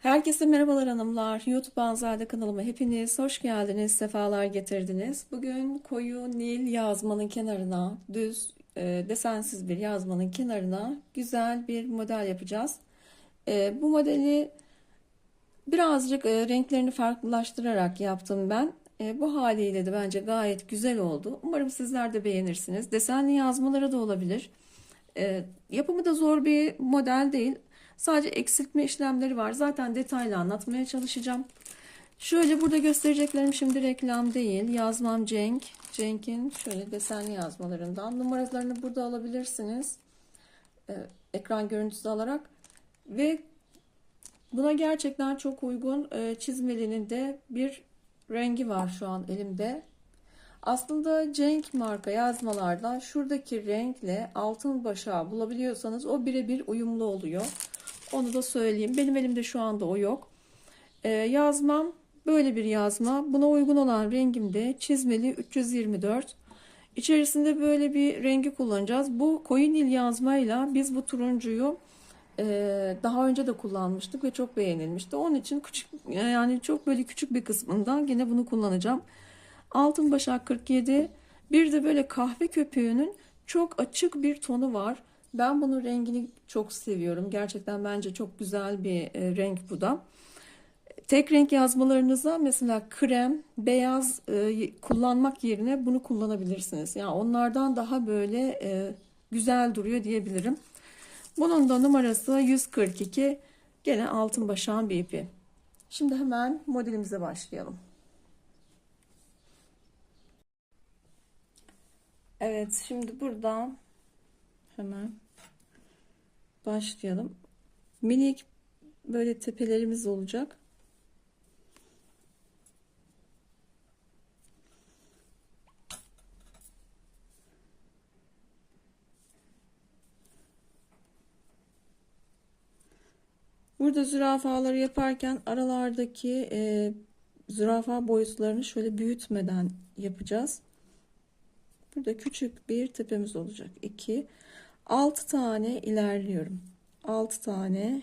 Herkese merhabalar hanımlar. YouTube Anzade kanalıma hepiniz hoş geldiniz, sefalar getirdiniz. Bugün koyu Nil yazmanın kenarına, düz e, desensiz bir yazmanın kenarına güzel bir model yapacağız. E, bu modeli birazcık e, renklerini farklılaştırarak yaptım ben. E, bu haliyle de bence gayet güzel oldu. Umarım sizler de beğenirsiniz. Desenli yazmaları da olabilir. E, yapımı da zor bir model değil. Sadece eksiltme işlemleri var. Zaten detaylı anlatmaya çalışacağım. Şöyle burada göstereceklerim şimdi reklam değil. Yazmam Cenk. Cenk'in şöyle desenli yazmalarından. Numaralarını burada alabilirsiniz. Ee, ekran görüntüsü alarak. Ve buna gerçekten çok uygun e, çizmelinin de bir rengi var şu an elimde. Aslında Cenk marka yazmalarda şuradaki renkle altın başağı bulabiliyorsanız o birebir uyumlu oluyor. Onu da söyleyeyim. Benim elimde şu anda o yok. Ee, yazmam böyle bir yazma. Buna uygun olan rengim de çizmeli 324. İçerisinde böyle bir rengi kullanacağız. Bu koyu nil yazmayla biz bu turuncuyu e, daha önce de kullanmıştık ve çok beğenilmişti. Onun için küçük yani çok böyle küçük bir kısmından yine bunu kullanacağım. Altın başak 47. Bir de böyle kahve köpüğünün çok açık bir tonu var. Ben bunun rengini çok seviyorum. Gerçekten bence çok güzel bir e, renk bu da. Tek renk yazmalarınıza mesela krem, beyaz e, kullanmak yerine bunu kullanabilirsiniz. Yani onlardan daha böyle e, güzel duruyor diyebilirim. Bunun da numarası 142. Gene altın başağın bir ipi. Şimdi hemen modelimize başlayalım. Evet, şimdi buradan hemen başlayalım. Minik böyle tepelerimiz olacak. Burada zürafaları yaparken aralardaki e, zürafa boyutlarını şöyle büyütmeden yapacağız. Burada küçük bir tepemiz olacak. 2 6 tane ilerliyorum. 6 tane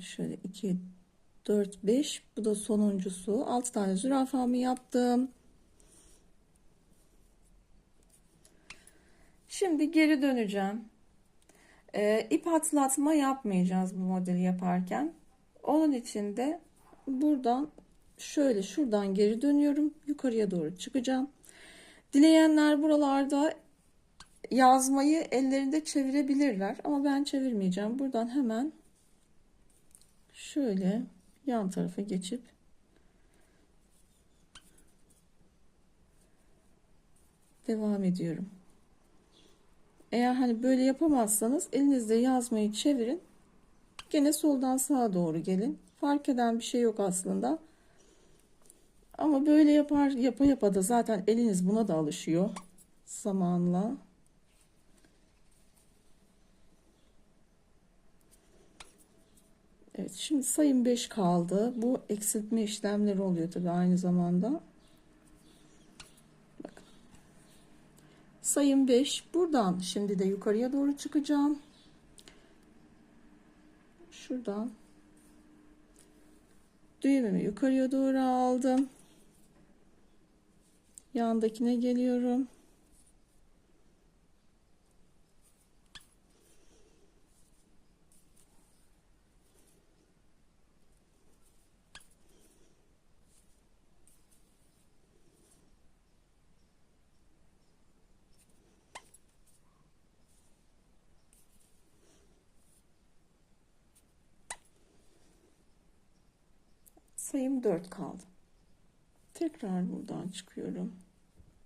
şöyle 2 4 5 bu da sonuncusu. 6 tane zürafamı yaptım. Şimdi geri döneceğim. Ee, ip atlatma yapmayacağız bu modeli yaparken. Onun için de buradan şöyle şuradan geri dönüyorum. Yukarıya doğru çıkacağım. Dileyenler buralarda yazmayı ellerinde çevirebilirler. Ama ben çevirmeyeceğim. Buradan hemen şöyle yan tarafa geçip devam ediyorum. Eğer hani böyle yapamazsanız elinizde yazmayı çevirin. Gene soldan sağa doğru gelin. Fark eden bir şey yok aslında. Ama böyle yapar yapa yapa da zaten eliniz buna da alışıyor zamanla. Evet şimdi sayım 5 kaldı. Bu eksiltme işlemleri oluyor tabi aynı zamanda. Sayım 5. Buradan şimdi de yukarıya doğru çıkacağım. Şuradan düğümümü yukarıya doğru aldım. Yandakine geliyorum. Sayım 4 kaldı. Tekrar buradan çıkıyorum.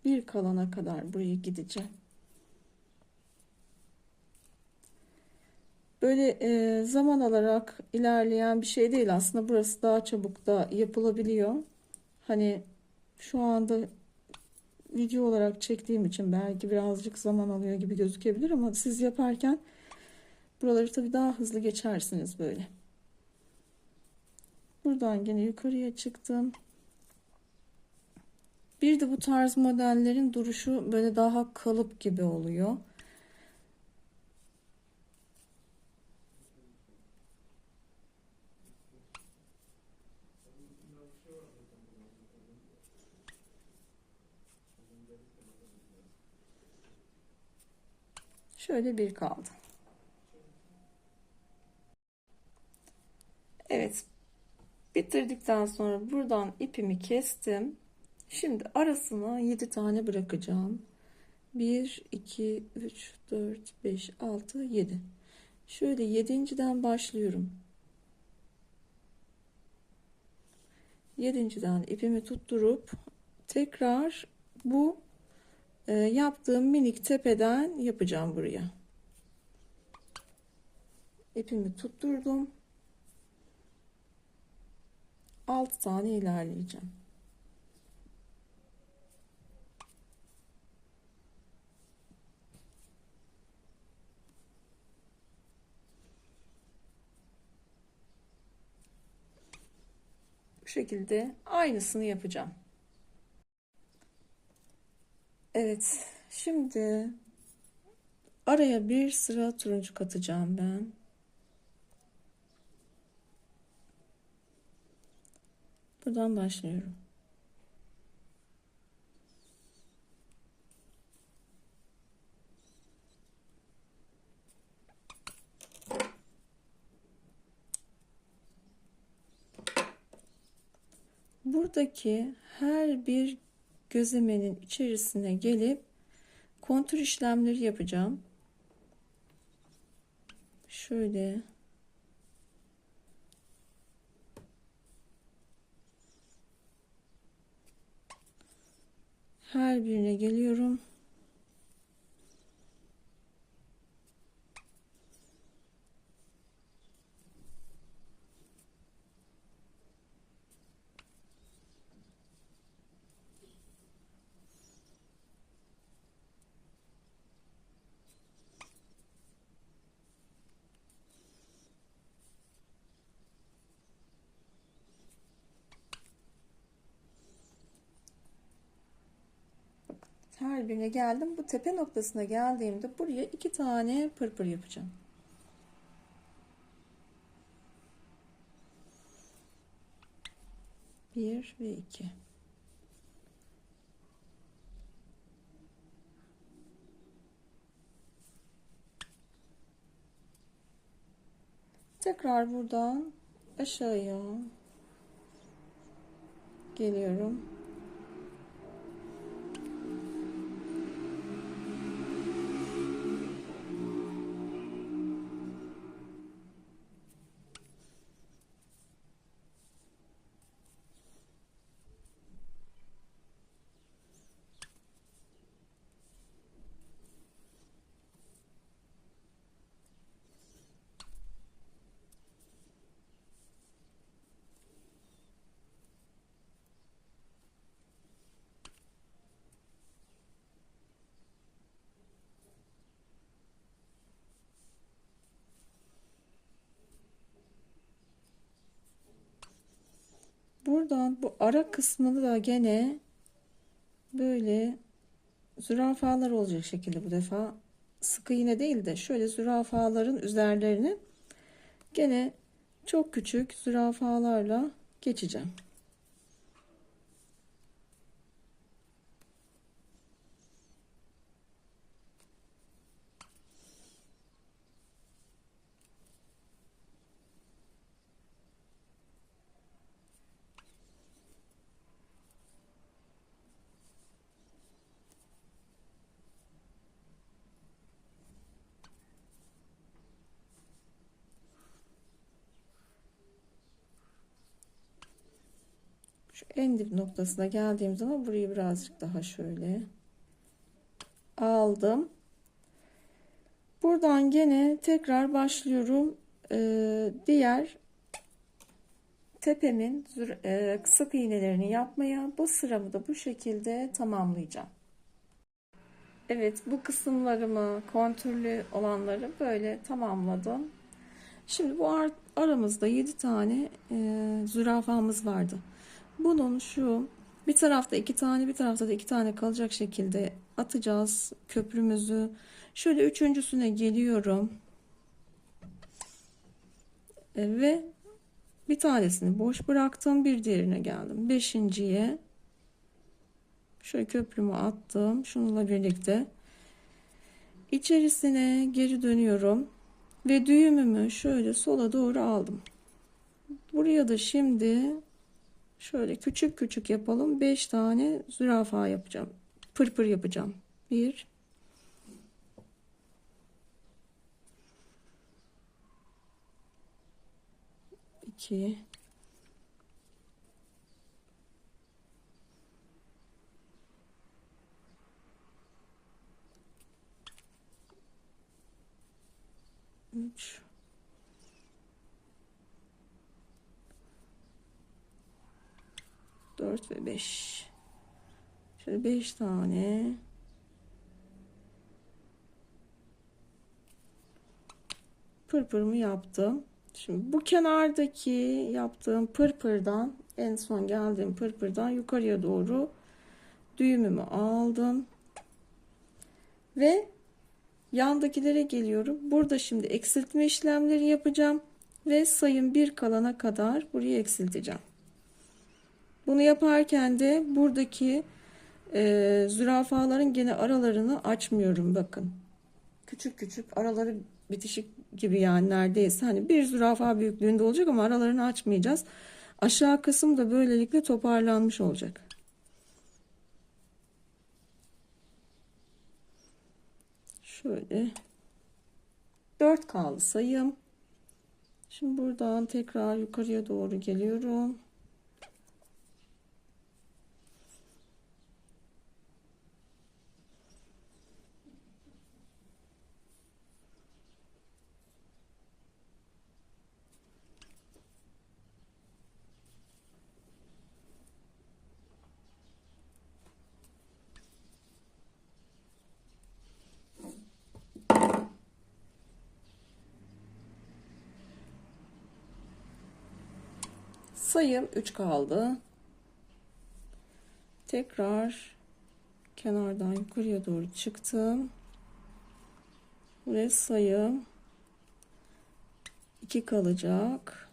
Bir kalana kadar buraya gideceğim. Böyle e, zaman alarak ilerleyen bir şey değil. Aslında burası daha çabuk da yapılabiliyor. Hani Şu anda video olarak çektiğim için belki birazcık zaman alıyor gibi gözükebilir ama siz yaparken buraları tabii daha hızlı geçersiniz böyle. Buradan yine yukarıya çıktım. Bir de bu tarz modellerin duruşu böyle daha kalıp gibi oluyor. Şöyle bir kaldı. Evet. Bitirdikten sonra buradan ipimi kestim. Şimdi arasına 7 tane bırakacağım. 1, 2, 3, 4, 5, 6, 7. Şöyle yedinciden başlıyorum. Yedinciden ipimi tutturup tekrar bu e, yaptığım minik tepeden yapacağım buraya. İpimi tutturdum. 6 tane ilerleyeceğim. Bu şekilde aynısını yapacağım. Evet, şimdi araya bir sıra turuncu katacağım ben. Buradan başlıyorum. Buradaki her bir gözlemenin içerisine gelip kontur işlemleri yapacağım. Şöyle her birine geliyorum. Birine geldim. Bu tepe noktasına geldiğimde buraya iki tane pırpır yapacağım. Bir ve iki. Tekrar buradan aşağıya geliyorum. Buradan bu ara kısmını da gene böyle zürafalar olacak şekilde bu defa sıkı iğne değil de şöyle zürafaların üzerlerini gene çok küçük zürafalarla geçeceğim. En dip noktasına geldiğim zaman burayı birazcık daha şöyle aldım. Buradan gene tekrar başlıyorum. Ee, diğer tepemin e, sık iğnelerini yapmaya bu sıramı da bu şekilde tamamlayacağım. Evet bu kısımlarımı kontürlü olanları böyle tamamladım. Şimdi bu ar- aramızda 7 tane e, zürafamız vardı. Bunun şu bir tarafta iki tane bir tarafta da iki tane kalacak şekilde atacağız köprümüzü. Şöyle üçüncüsüne geliyorum. E, ve bir tanesini boş bıraktım. Bir diğerine geldim. Beşinciye şöyle köprümü attım. Şununla birlikte içerisine geri dönüyorum. Ve düğümümü şöyle sola doğru aldım. Buraya da şimdi şöyle küçük küçük yapalım. 5 tane zürafa yapacağım. Pırpır yapacağım. 1 2 3 4 ve 5 şöyle 5 tane. Pırpırımı yaptım. Şimdi bu kenardaki yaptığım pırpırdan en son geldiğim pırpırdan yukarıya doğru düğümümü aldım. Ve yandakilere geliyorum. Burada şimdi eksiltme işlemleri yapacağım ve sayım bir kalana kadar burayı eksilteceğim bunu yaparken de buradaki e, zürafaların gene aralarını açmıyorum bakın. Küçük küçük araları bitişik gibi yani neredeyse. Hani bir zürafa büyüklüğünde olacak ama aralarını açmayacağız. Aşağı kısım da böylelikle toparlanmış olacak. Şöyle 4 kaldı sayım. Şimdi buradan tekrar yukarıya doğru geliyorum. Sayım 3 kaldı. Tekrar kenardan yukarıya doğru çıktım. Ve sayım 2 kalacak.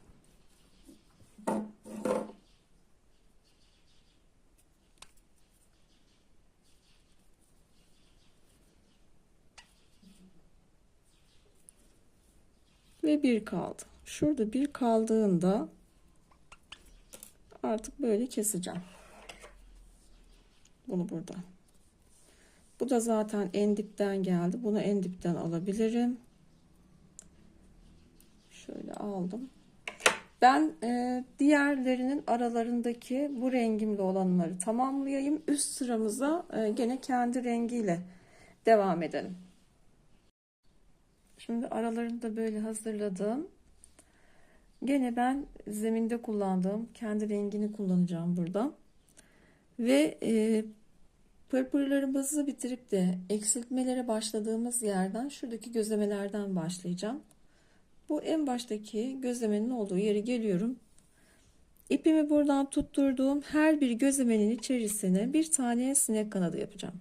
Ve bir kaldı. Şurada bir kaldığında artık böyle keseceğim. Bunu burada. Bu da zaten en dipten geldi. Bunu en dipten alabilirim. Şöyle aldım. Ben e, diğerlerinin aralarındaki bu rengimli olanları tamamlayayım. Üst sıramıza e, gene kendi rengiyle devam edelim. Şimdi aralarını da böyle hazırladım. Gene ben zeminde kullandığım kendi rengini kullanacağım burada. Ve e, pırpırlarımızı bitirip de eksiltmelere başladığımız yerden şuradaki gözlemelerden başlayacağım. Bu en baştaki gözlemenin olduğu yere geliyorum. İpimi buradan tutturduğum her bir gözlemenin içerisine bir tane sinek kanadı yapacağım.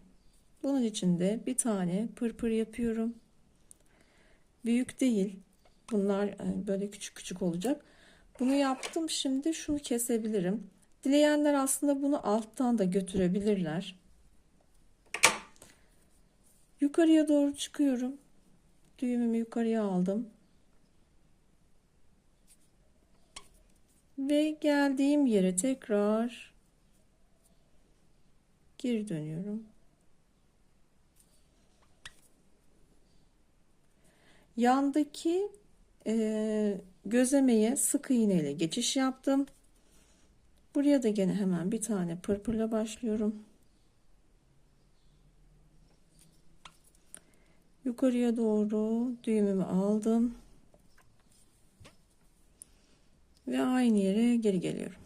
Bunun için de bir tane pırpır yapıyorum. Büyük değil. Bunlar e, böyle küçük küçük olacak. Bunu yaptım. Şimdi şunu kesebilirim. Dileyenler aslında bunu alttan da götürebilirler. Yukarıya doğru çıkıyorum. Düğümümü yukarıya aldım. Ve geldiğim yere tekrar geri dönüyorum. Yandaki e, gözlemeye sık iğne ile geçiş yaptım. Buraya da gene hemen bir tane pırpırla başlıyorum. Yukarıya doğru düğümümü aldım. Ve aynı yere geri geliyorum.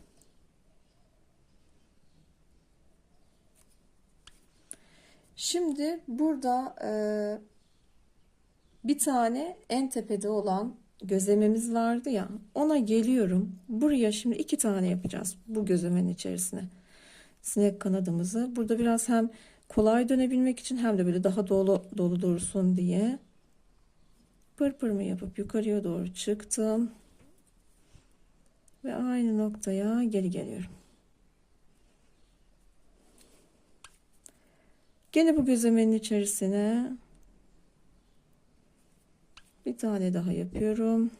Şimdi burada e, bir tane en tepede olan gözlememiz vardı ya ona geliyorum. Buraya şimdi iki tane yapacağız bu gözlemenin içerisine. Sinek kanadımızı. Burada biraz hem kolay dönebilmek için hem de böyle daha dolu dolu dursun diye pırpırımı yapıp yukarıya doğru çıktım. Ve aynı noktaya geri geliyorum. Gene bu gözlemenin içerisine bir tane daha yapıyorum.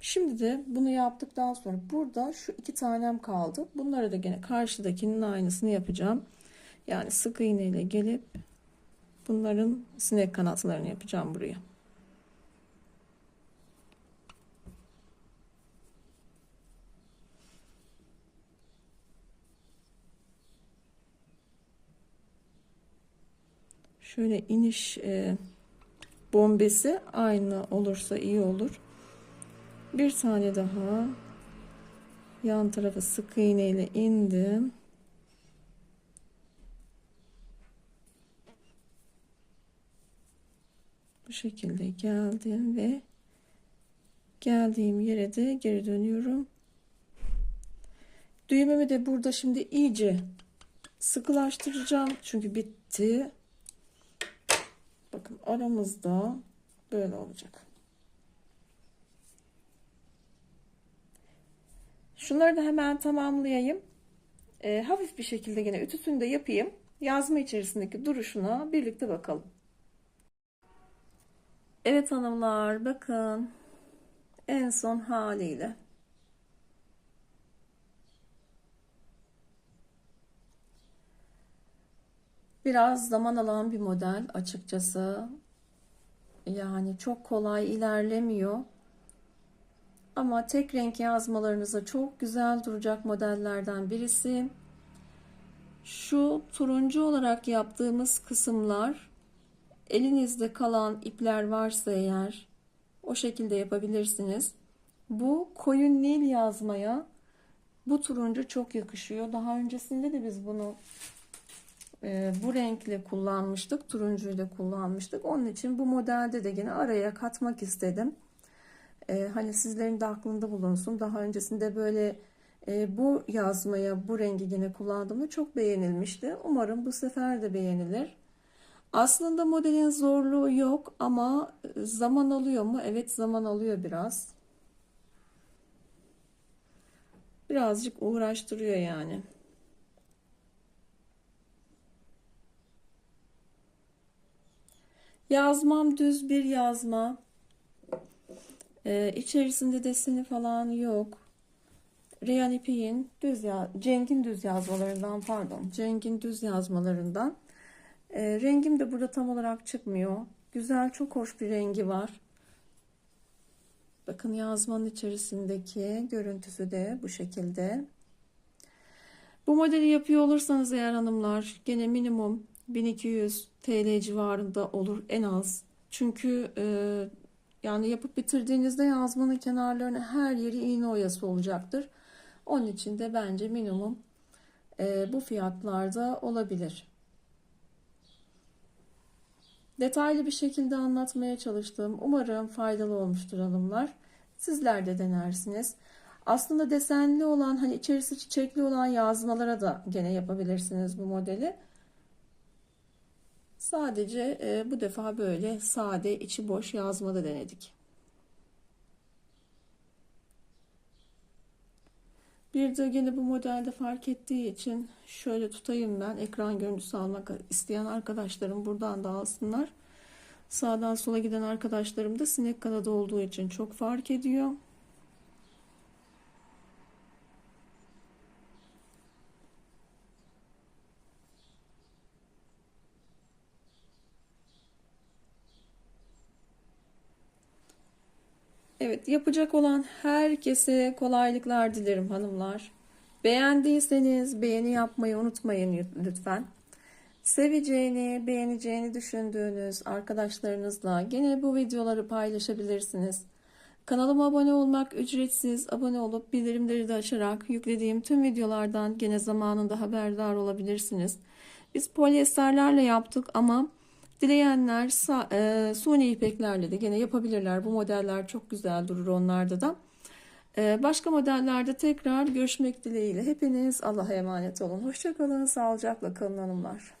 Şimdi de bunu yaptıktan sonra burada şu iki tanem kaldı. Bunları da gene karşıdakinin aynısını yapacağım. Yani sık iğne ile gelip bunların sinek kanatlarını yapacağım buraya. Şöyle iniş e, bombesi aynı olursa iyi olur. Bir tane daha yan tarafa sık iğne ile indim. Bu şekilde geldim ve geldiğim yere de geri dönüyorum. Düğümümü de burada şimdi iyice sıkılaştıracağım. Çünkü bitti. Bakın aramızda böyle olacak. Şunları da hemen tamamlayayım. E, hafif bir şekilde yine ütüsünü de yapayım. Yazma içerisindeki duruşuna birlikte bakalım. Evet hanımlar bakın. En son haliyle. Biraz zaman alan bir model açıkçası. Yani çok kolay ilerlemiyor. Ama tek renk yazmalarınıza çok güzel duracak modellerden birisi. Şu turuncu olarak yaptığımız kısımlar elinizde kalan ipler varsa eğer o şekilde yapabilirsiniz. Bu koyu nil yazmaya bu turuncu çok yakışıyor. Daha öncesinde de biz bunu e, bu renkle kullanmıştık. Turuncuyla kullanmıştık. Onun için bu modelde de yine araya katmak istedim. E, hani sizlerin de aklında bulunsun. Daha öncesinde böyle e, bu yazmaya bu rengi yine kullandığımda çok beğenilmişti. Umarım bu sefer de beğenilir. Aslında modelin zorluğu yok ama zaman alıyor mu? Evet zaman alıyor biraz. Birazcık uğraştırıyor yani. Yazmam düz bir yazma. Ee, içerisinde deseni falan yok. Reyhan İpek'in düz ya Cenk'in düz yazmalarından pardon. Cenk'in düz yazmalarından. Ee, rengim de burada tam olarak çıkmıyor. Güzel çok hoş bir rengi var. Bakın yazmanın içerisindeki görüntüsü de bu şekilde. Bu modeli yapıyor olursanız eğer hanımlar gene minimum 1200 TL civarında olur en az. Çünkü e, yani yapıp bitirdiğinizde yazmanın kenarlarına her yeri iğne oyası olacaktır. Onun için de bence minimum e, bu fiyatlarda olabilir. Detaylı bir şekilde anlatmaya çalıştım. Umarım faydalı olmuştur hanımlar. Sizler de denersiniz. Aslında desenli olan hani içerisi çiçekli olan yazmalara da gene yapabilirsiniz bu modeli. Sadece e, bu defa böyle sade içi boş yazmada denedik. Bir de gene bu modelde fark ettiği için şöyle tutayım ben. Ekran görüntüsü almak isteyen arkadaşlarım buradan da alsınlar. Sağdan sola giden arkadaşlarım da sinek kanadı olduğu için çok fark ediyor. Evet, yapacak olan herkese kolaylıklar dilerim hanımlar. Beğendiyseniz beğeni yapmayı unutmayın lütfen. Seveceğini, beğeneceğini düşündüğünüz arkadaşlarınızla gene bu videoları paylaşabilirsiniz. Kanalıma abone olmak ücretsiz. Abone olup bildirimleri de açarak yüklediğim tüm videolardan gene zamanında haberdar olabilirsiniz. Biz polyesterlerle yaptık ama dileyenler e, suni ipeklerle de gene yapabilirler. Bu modeller çok güzel durur onlarda da. E, başka modellerde tekrar görüşmek dileğiyle. Hepiniz Allah'a emanet olun. Hoşçakalın, sağlıcakla kalın hanımlar.